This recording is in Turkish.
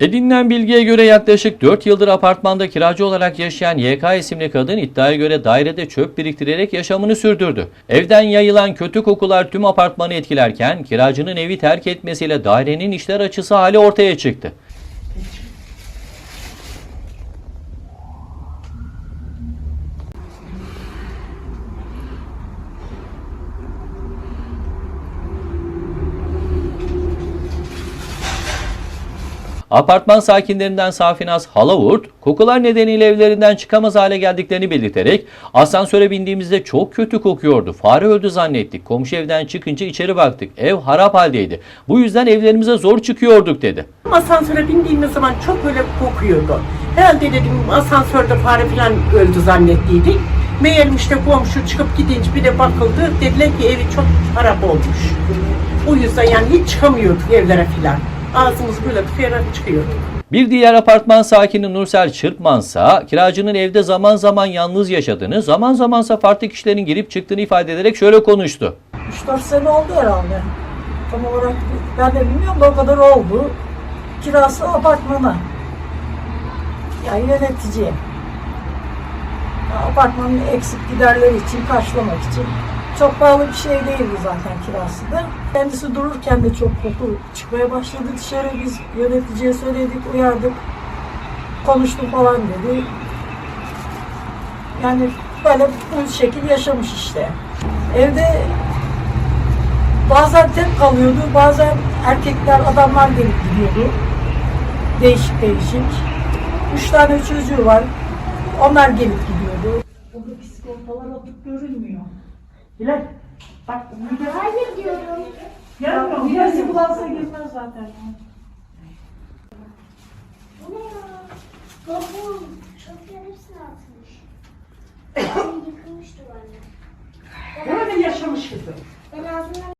Edinilen bilgiye göre yaklaşık 4 yıldır apartmanda kiracı olarak yaşayan YK isimli kadın iddiaya göre dairede çöp biriktirerek yaşamını sürdürdü. Evden yayılan kötü kokular tüm apartmanı etkilerken kiracının evi terk etmesiyle dairenin işler açısı hali ortaya çıktı. Apartman sakinlerinden Safinaz Halavurt, kokular nedeniyle evlerinden çıkamaz hale geldiklerini belirterek asansöre bindiğimizde çok kötü kokuyordu. Fare öldü zannettik. Komşu evden çıkınca içeri baktık. Ev harap haldeydi. Bu yüzden evlerimize zor çıkıyorduk dedi. Asansöre bindiğimiz zaman çok böyle kokuyordu. Herhalde dedim asansörde fare falan öldü zannettiydik. Meğerim işte komşu çıkıp gidince bir de bakıldı. Dediler ki evi çok harap olmuş. O yüzden yani hiç çıkamıyorduk evlere filan. Ağzımız böyle tıkayarak çıkıyorduk. Bir diğer apartman sakini Nursel Çırpmansa kiracının evde zaman zaman yalnız yaşadığını, zaman zamansa farklı kişilerin girip çıktığını ifade ederek şöyle konuştu. 3-4 sene oldu herhalde. Tam olarak ben de bilmiyorum da o kadar oldu. Kirası apartmana. Yani yöneticiye. Apartmanın eksik giderleri için, karşılamak için. Çok pahalı bir şey değildi zaten kirası da. Kendisi dururken de çok koku çıkmaya başladı dışarı. Biz yöneticiye söyledik, uyardık. Konuştum falan dedi. Yani böyle bu şekil yaşamış işte. Evde Bazen tek kalıyordu, bazen erkekler, adamlar gelip gidiyordu. Değişik değişik. Üç tane çocuğu var. Onlar gelip gidiyordu. Burada psikologlar atıp görülmüyor. Bilal, bak Bilal. Hayır diyorum. Gelmiyor. Bilal'i bulansa girmez zaten. Bu ne ya? Babam çöplerin hepsini atmış. Ben yıkılmış duvarlar. Böyle yaşamış kızım. Ben ağzından